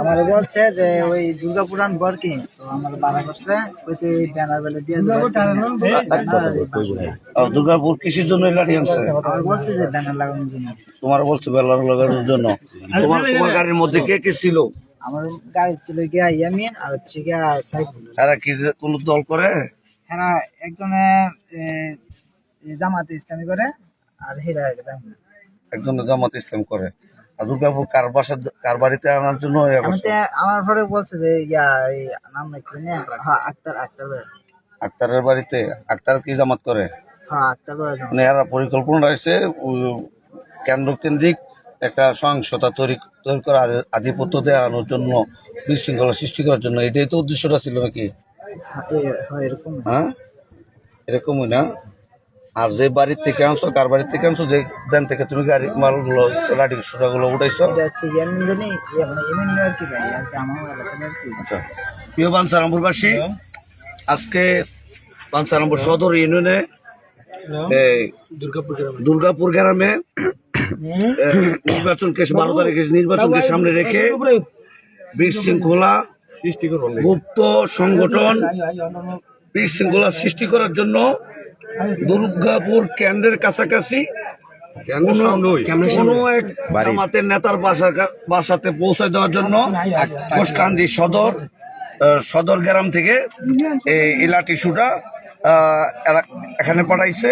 আমার বলছে যে ওই দুর্গা পুরাণ বরকি তো আমার বাধা করছে কইছে ব্যানার বেলে দিয়ে দুর্গাপুর কিসের জন্য লাঠি আনছে। আমার বলছে যে ব্যানার লাগানোর জন্য তোমার বলছে বেলার লাগানোর জন্য। তোমার তোমার গাড়ির মধ্যে কে কে ছিল? আমার গাড়ি ছিল গিয়া ইয়ামিন আর হচ্ছে গিয়া সাইফুল। এরা কি কোন দল করে? এরা একজনে জামাতে ইসলামী করে আর হেরা। একজন জামাত ইসলাম করে। আর দুর্গাপুর কার বাসা কার বাড়িতে আনার জন্য আমার পরে বলছে যে ইয়া নাম না হ্যাঁ আক্তার আক্তার আক্তারের বাড়িতে আক্তার কি জামাত করে? হ্যাঁ মানে এরা পরিকল্পনা রয়েছে কেন্দ্র কেন্দ্রিক একটা সহিংসতা তৈরি তৈরি করা আধি- আধিপত্য দেওয়ানোর জন্য বিশৃঙ্খলা সৃষ্টি করার জন্য। এটাই তো উদ্দেশ্যটা ছিল নাকি? হ্যাঁ, এরকম এরকমই না? আর যে বাড়ির থেকে আনছো কার বাড়ির থেকে আনছো যে দেন থেকে তুমি গাড়ি মালগুলো লাঠি সুটাগুলো উঠাইছো। মানে আচ্ছা। প্রিয় বাঞ্ছারামপুরবাসী আজকে বাঞ্ছারামপুর সদর ইউনিয়নে এই দুর্গাপুর গ্রামে। নির্বাচনকে বারো তারিখে নির্বাচনকে সামনে রেখে বিশৃঙ্খলা গুপ্ত সংগঠন বিশৃঙ্খলা সৃষ্টি করার জন্য দুর্গাপুর কেন্দ্রের কাছাকাছি কোনো কোনো এক জামাতের নেতার বাসা বাসাতে পৌঁছে দেওয়ার জন্য কোষকান্দি সদর সদর গ্রাম থেকে এই ইলাটি শুটা এরা এখানে পাঠাইছে।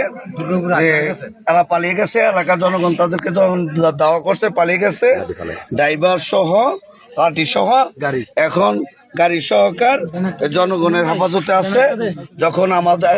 এরা পালিয়ে গেছে। এলাকার জনগণ তাদেরকে যখন দাওয়া করছে পালিয়ে গেছে। ড্রাইভার সহ লাঠি সহ। এখন গাড়ি সহকার জনগণের হেফাজতে আছে। যখন আমাদের